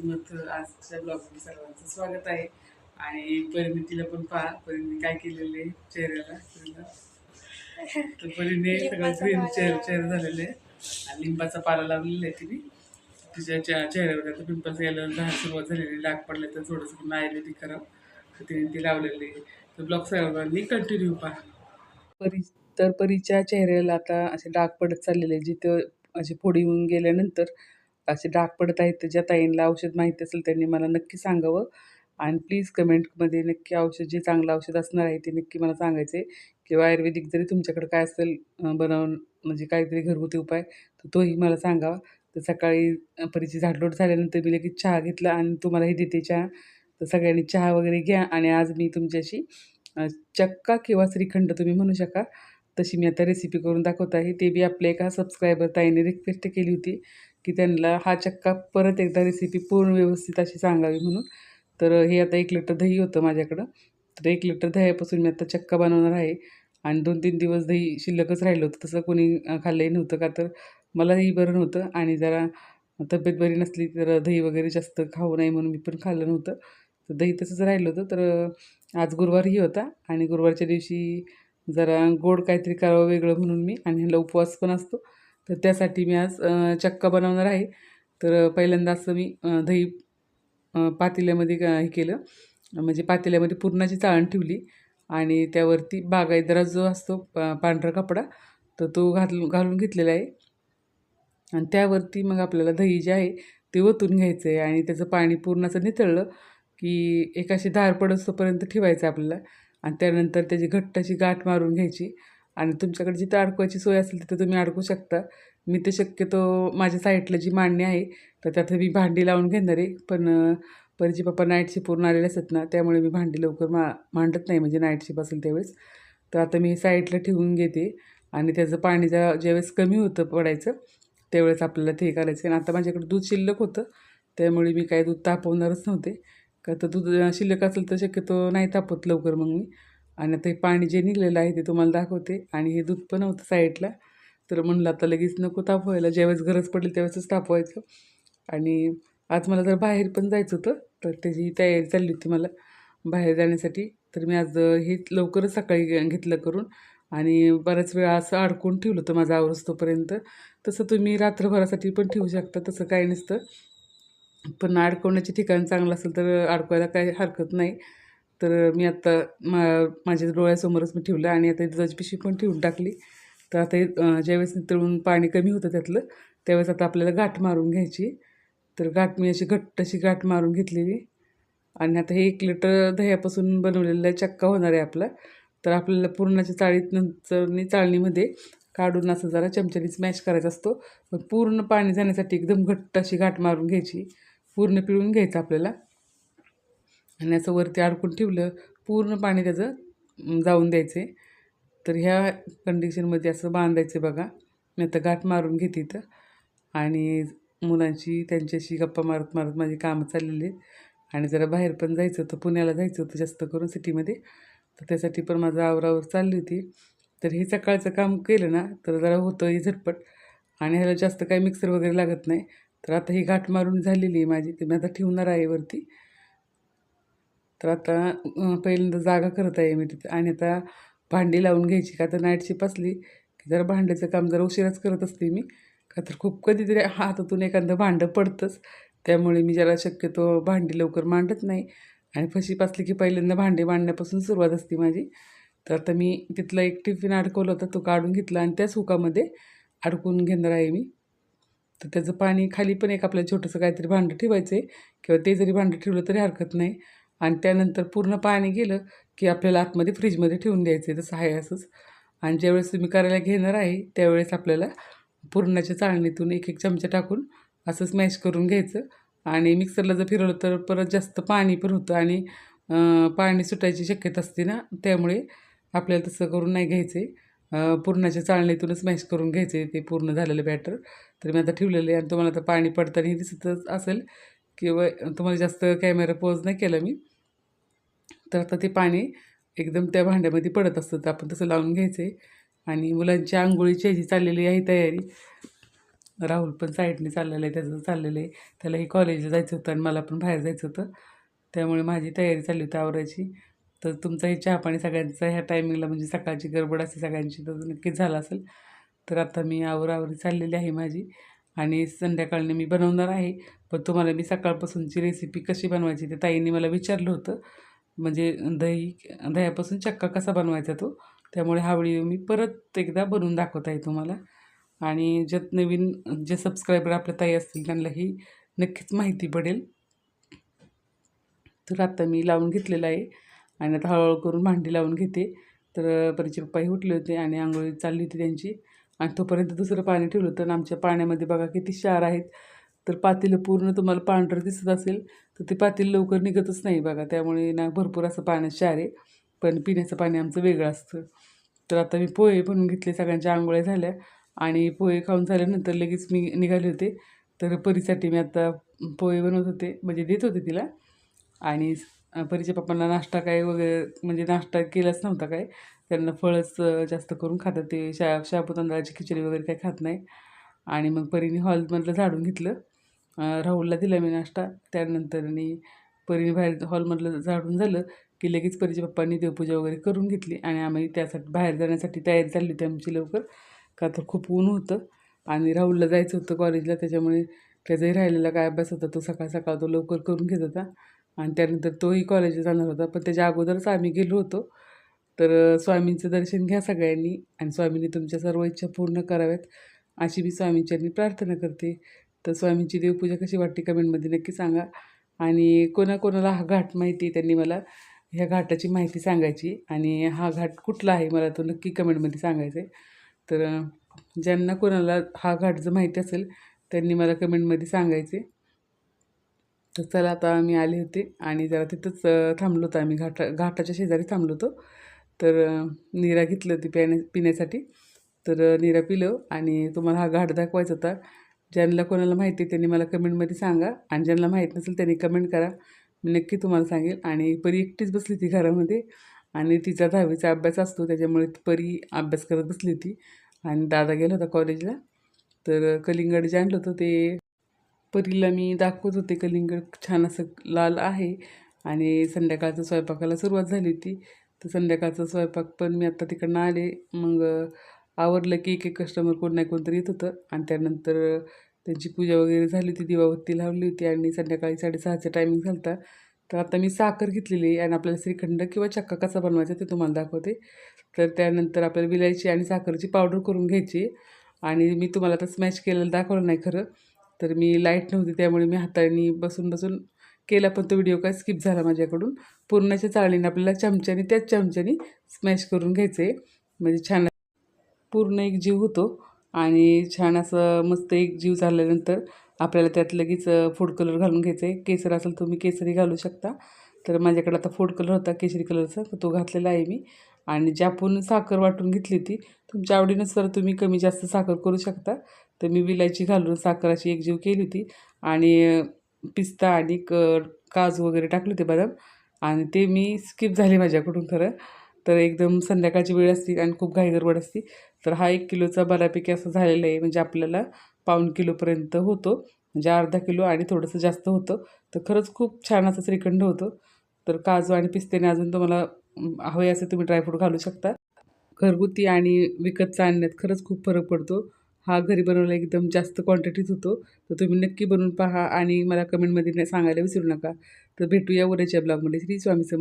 स्वामी समर्थ आजच्या ब्लॉगमध्ये सर्वांचं स्वागत आहे. आणि परिणितीला पण पहा. परिणी काय केलेले चेहऱ्याला? तिला. तर परिणी सगळं ग्रीन. चेहरा चेहरा झालेले आणि लिंबाचा पाला लावलेला आहे तिने. तिच्या च्या- चेहऱ्यावर आता पिंपल्स यायला झाड सुरुवात झालेली डाग पडले तर थोडंसं पुन्हा आयुर्वेदिक करावं तर तिने ती लावलेली आहे. तर ब्लॉग सर्वांनी कंटिन्यू पहा. परी तर परीच्या चेहऱ्याला आता असे डाग पडत चाललेले. जिथं असे फोडी होऊन गेल्यानंतर असे डाग पडत आहेत तर ज्या ताईंना औषध माहिती असेल त्यांनी मला नक्की सांगावं. आणि प्लीज कमेंटमध्ये नक्की औषध जे चांगलं औषध असणार आहे ते नक्की मला सांगायचं. आहे किंवा आयुर्वेदिक जरी तुमच्याकडे काय असेल बनवून म्हणजे काहीतरी घरगुती उपाय तर तोही मला सांगावा. तर सकाळी परीची झाडलोट झाल्यानंतर मी लगेच चहा घेतला आणि तुम्हालाही देते चहा. तर सगळ्यांनी चहा वगैरे घ्या आणि आज मी तुमच्याशी चक्का किंवा श्रीखंड तुम्ही म्हणू शका. तशी मी आता रेसिपी करून दाखवत आहे. ते बी आपल्या एका सबस्क्रायबर ताईने रिक्वेस्ट केली होती. की त्यांना हा चक्का परत एकदा रेसिपी पूर्ण व्यवस्थित अशी सांगावी म्हणून. तर हे आता एक लिटर दही होतं माझ्याकडं. तर एक लिटर दह्यापासून मी आता चक्का बनवणार आहे. आणि दोन तीन दिवस दही शिल्लकच राहिलं होतं. तसं कोणी खाल्लंही नव्हतं का तर मलाही बरं नव्हतं. आणि जरा तब्येत बरी नसली तर दही वगैरे जास्त खाऊ नये म्हणून मी पण खाल्लं नव्हतं. तर दही तसंच राहिलं होतं. तर आज गुरुवारही होता. आणि गुरुवारच्या दिवशी जरा गोड काहीतरी करावं वेगळं म्हणून मी. आणि ह्याला उपवास पण असतो. तर त्यासाठी मी आज चक्का बनवणार आहे. तर पहिल्यांदा असं मी दही पातेल्यामध्ये हे केलं. म्हणजे पातेल्यामध्ये पुरणाची चाळण ठेवली आणि त्यावरती बागायदरा जो असतो पा पांढरा कपडा तर तो घालून घालून घेतलेला आहे. आणि त्यावरती मग आपल्याला दही जे आहे ते ओतून घ्यायचं आहे आणि त्याचं पाणी पूर्ण असं नितळलं की एक अशी धार पडसोपर्यंत ठेवायचं आपल्याला. आणि त्यानंतर त्याची घट्टाची गाठ मारून घ्यायची. आणि तुमच्याकडे जिथं अडकवायची सोय असेल तिथं तुम्ही अडकू शकता. मी ते शक्यतो माझ्या साईडला जी मांडणी आहे तर त्यात मी भांडी लावून घेणार आहे. पण परजी पप्पा नाईट शिफ्टवरून आलेले असतात ना त्यामुळे मी भांडी लवकर मा मांडत नाही म्हणजे नाईट शिप असेल त्यावेळेस. तर आता मी साईडला ठेवून घेते आणि त्याचं पाणी ज्या ज्यावेळेस कमी होतं पडायचं त्यावेळेस आपल्याला ते करायचं. आणि आता माझ्याकडे दूध शिल्लक होतं त्यामुळे मी काही दूध तापवणारच नव्हते. का तर दूध शिल्लक असेल तर शक्यतो नाही तापवत लवकर मग मी. आणि आता हे पाणी जे निघलेलं आहे ते तुम्हाला दाखवते. आणि हे दूध पण होतं साईडला. तर म्हणलं आता लगेच नको तापवायला. ज्यावेळेस गरज पडली त्यावेळेसच तापवायचं. आणि आज मला जर बाहेर पण जायचं होतं तर त्याची तयारी चालली होती मला बाहेर जाण्यासाठी. तर मी आज हे लवकरच सकाळी घे- घेतलं करून. आणि बऱ्याच वेळा असं अडकून ठेवलं होतं माझं आवरस्तोपर्यंत तसं तुम्ही रात्रभरासाठी पण ठेवू शकता तसं काही नसतं. पण अडकवण्याचे ठिकाण चांगलं असेल तर अडकवायला काही हरकत नाही. तर मी आत्ता मा माझ्या डोळ्यासमोरच मी ठेवलं आणि आता दुधाची पण ठेवून टाकली. तर आता ज्यावेळेस तळून पाणी कमी होतं त्यातलं त्यावेळेस आता आपल्याला गाठ मारून घ्यायची. तर गाठ मी अशी घट्ट अशी गाठ मारून घेतलेली. आणि आता हे एक लिटर दह्यापासून बनवलेला चक्का होणार आहे आपला. तर आपल्याला पूर्णाच्या चाळीत नंतर चाळणीमध्ये काढून असं जरा चमच्याने स्मॅश करायचा असतो. पण पूर्ण पाणी जाण्यासाठी एकदम घट्ट अशी गाठ मारून घ्यायची. पूर्ण पिळून घ्यायचं आपल्याला. आणि असं वरती अडकून ठेवलं पूर्ण पाणी त्याचं जाऊन द्यायचे तर ह्या कंडिशनमध्ये असं बांधायचं बघा. मी आता गाठ मारून घेते इथं. आणि मुलांशी त्यांच्याशी गप्पा मारत मारत माझी कामं चाललेली आहेत. आणि जरा बाहेर पण जायचं होतं पुण्याला जायचं होतं जास्त करून सिटीमध्ये. तर त्यासाठी पण माझं आवरावर चालली होती. तर हे सकाळचं काम केलं ना तर जरा होतं हे झटपट. आणि ह्याला जास्त काही मिक्सर वगैरे लागत नाही. तर आता ही गाठ मारून झालेली आहे माझी ती मी आता ठेवणार आहे वरती. तर आता पहिल्यांदा जागा करत आहे मी तिथे. आणि आता भांडी लावून घ्यायची का तर नाईट शिप असली की जरा भांड्याचं काम जरा उशिराच करत असते मी. का तर खूप कधीतरी हातातून एखादं भांडं पडतंच. त्यामुळे मी जरा शक्यतो भांडी लवकर मांडत नाही. आणि फशीप असली की पहिल्यांदा भांडी मांडण्यापासून सुरुवात असते माझी. तर आता मी तिथला एक टिफिन अडकवला होता तो काढून घेतला आणि त्याच हुकामध्ये अडकून घेणार आहे मी. तर त्याचं पाणी खाली पण एक आपल्याला छोटंसं काहीतरी भांडं ठेवायचं आहे किंवा ते जरी भांडं ठेवलं तरी हरकत नाही. आणि त्यानंतर पूर्ण पाणी गेलं की आपल्याला आतमध्ये फ्रीजमध्ये ठेवून द्यायचं आहे. तसं आहे असंच. आणि ज्यावेळेस तुम्ही करायला घेणार आहे त्यावेळेस आपल्याला पुरणाच्या चाळणीतून एक एक चमचा टाकून असं स्मॅश करून घ्यायचं. आणि मिक्सरला जर फिरवलं तर परत जास्त पाणी पण होतं आणि पाणी सुटायची शक्यता असते ना त्यामुळे आपल्याला तसं करून नाही घ्यायचं आहे पुरणाच्या चाळणीतूनच मॅश करून घ्यायचं आहे ते पूर्ण झालेलं बॅटर. तर मी आता ठेवलेलं आहे आणि तुम्हाला आता पाणी पडताना दिसतच असेल किंवा तुम्हाला जास्त कॅमेरा पोज नाही केला मी. तर आता ते पाणी एकदम त्या भांड्यामध्ये पडत असतं तर आपण तसं लावून घ्यायचं आहे आणि मुलांच्या आंघोळीची ह्याची चाललेली आहे तयारी राहुल पण साईडने चाललेलं आहे त्याचं चाललेलं आहे. त्यालाही कॉलेजला जायचं होतं आणि मला पण बाहेर जायचं होतं. त्यामुळे माझी तयारी चालली होती आवरायची. तर तुमचाही चहा पाणी सगळ्यांचा ह्या टायमिंगला म्हणजे सकाळची गडबड असते सगळ्यांची तर नक्कीच झाला असेल. तर आता मी आवरावरी चाललेली आहे माझी. आणि संध्याकाळने मी बनवणार आहे. पण तुम्हाला मी सकाळपासूनची रेसिपी कशी बनवायची ते ताईंनी मला विचारलं होतं. म्हणजे दही दह्यापासून चक्का कसा बनवायचा तो? त्यामुळे हा व्हिडिओ मी परत एकदा बनवून दाखवत आहे तुम्हाला. आणि ज्यात नवीन जे सबस्क्रायबर आपल्या ताई असतील त्यांनाही नक्कीच माहिती पडेल. तर आता मी लावून घेतलेलं आहे. आणि आता हळूहळू करून भांडी लावून घेते. तर परीचे पप्पाही उठले होते आणि आंघोळी चालली होती त्यांची. आणि तोपर्यंत दुसरं पाणी ठेवलं होतं. आणि आमच्या पाण्यामध्ये बघा किती क्षार आहेत. तर पातेलं पूर्ण तुम्हाला पांढरं दिसत असेल तर ते पातेलं लवकर निघतच नाही बघा. त्यामुळे ना भरपूर असं पाण्यात शारे पण पिण्याचं पाणी आमचं वेगळं असतं. तर आता मी पोहे बनवून घेतले सगळ्यांच्या आंघोळ्या झाल्या आणि पोहे खाऊन झाल्यानंतर लगेच मी निघाले होते. तर परीसाठी मी आता पोहे बनवत होते म्हणजे देत होते तिला. आणि परीच्या पप्पांना नाश्ता काय वगैरे म्हणजे नाश्ता केलाच नव्हता काय. त्यांना फळच जास्त करून खातात. ते शा शाबू तांदळाची खिचडी वगैरे काही खात नाही. आणि मग परीने हॉलमधलं झाडून घेतलं. राहुलला दिला मी नाश्ता. त्यानंतर आणि बाहेर हॉलमधलं झाडून झालं की लगेच परीच्या पप्पांनी देवपूजा वगैरे करून घेतली आणि आम्ही त्यासाठी बाहेर जाण्यासाठी तयारी चालली होती आमची लवकर. का तर खूप ऊन होतं आणि राहुलला जायचं होतं कॉलेजला त्याच्यामुळे त्याचाही राहिलेला काय अभ्यास होता. तो सकाळ सकाळ तो लवकर करून घेत होता आणि त्यानंतर तोही कॉलेजला जाणार होता. पण त्याच्या अगोदरच आम्ही गेलो होतो. तर स्वामींचं दर्शन घ्या सगळ्यांनी आणि स्वामींनी तुमच्या सर्व इच्छा पूर्ण कराव्यात अशी मी स्वामींच्यांनी प्रार्थना करते. तर स्वामींची देवपूजा कशी वाटते कमेंटमध्ये नक्की सांगा. आणि कोणाकोणाला हा घाट माहिती आहे त्यांनी मला ह्या घाटाची माहिती सांगायची. आणि हा घाट कुठला आहे मला तो नक्की कमेंटमध्ये सांगायचं आहे तर ज्यांना कोणाला हा घाट जर माहिती असेल त्यांनी मला कमेंटमध्ये सांगायचे तर चला आता आम्ही आले होते आणि जरा तिथंच थांबलो होतो आम्ही. घाटा घाटाच्या शेजारी थांबलो होतो. तर निरा घेतलं घेतली होती प्याण्या पिण्यासाठी. तर निरा पिलो पिलं आणि तुम्हाला हा घाट दाखवायचा होता. ज्यांना कोणाला माहिती आहे त्यांनी मला कमेंटमध्ये सांगा. आणि ज्यांना माहीत नसेल त्यांनी कमेंट करा. मी नक्की तुम्हाला सांगेल. आणि परी एकटीच बसली ती घरामध्ये. आणि तिचा दहावीचा अभ्यास असतो त्याच्यामुळे परी अभ्यास करत बसली होती. आणि दादा गेला होता कॉलेजला. तर कलिंगड जे आणलं होतं ते परीला मी दाखवत होते. कलिंगड छान असं लाल आहे. आणि संध्याकाळचं स्वयंपाकाला सुरुवात झाली होती. तर संध्याकाळचा स्वयंपाक पण मी आत्ता तिकडनं आले. मग आवरलं की एक एक कस्टमर कोण नाही कोणतरी येत होतं. आणि त्यानंतर त्यांची पूजा वगैरे झाली होती दिवाबत्ती लावली होती आणि संध्याकाळी साडेसहाचा टायमिंग झाला होता. तर आता मी साखर घेतलेली आहे आणि आपल्याला श्रीखंड किंवा चक्का कसा बनवायचा ते तुम्हाला दाखवते. तर त्यानंतर आपल्याला विलायची आणि साखरची पावडर करून घ्यायची. आणि मी तुम्हाला आता स्मॅश केलेलं दाखवलं नाही खरं. तर मी लाइट नव्हती त्यामुळे मी हाताने बसून बसून केला पण तो व्हिडिओ काय स्किप झाला माझ्याकडून. पूर्णाच्या चाळणीने आपल्याला चमच्याने त्याच चमच्याने स्मॅश करून घ्यायचं आहे म्हणजे छान पूर्ण एक जीव होतो आणि छान असं मस्त एक जीव झाल्यानंतर आपल्याला त्यात लगेच फूड कलर घालून घ्यायचं आहे केसर असेल तुम्ही केसरी घालू शकता. तर माझ्याकडे आता फूड कलर होता केशरी कलरचा तर तो घातलेला आहे मी. आणि ज्या आपण साखर वाटून घेतली होती तुमच्या आवडीनुसार तुम्ही कमी जास्त साखर करू शकता. तर मी विलायची घालून साखर अशी एकजीव केली होती. आणि पिस्ता आणि क काजू वगैरे टाकले होते बदाम. आणि ते मी स्किप झाले माझ्याकडून खरं. तर एकदम संध्याकाळची वेळ असते आणि खूप घाई असती असते. तर हा एक किलोचा बऱ्यापैकी असं झालेला आहे. म्हणजे आपल्याला पाऊण किलोपर्यंत होतो. म्हणजे अर्धा किलो आणि थोडंसं जास्त होतं. तर खरंच खूप छान असं श्रीखंड होतं. तर काजू आणि पिस्त्याने अजून तुम्हाला हवे असे तुम्ही ड्रायफ्रूट घालू शकता. घरगुती आणि विकतचा आणण्यात खरंच खूप फरक पडतो. हा घरी बनवला एकदम जास्त क्वांटिटीत होतो. तर तुम्ही नक्की बनवून पहा आणि मला कमेंटमध्ये सांगायला विसरू नका. तर भेटूया उद्याच्या ब्लॉगमध्ये श्री स्वामी समर्थ.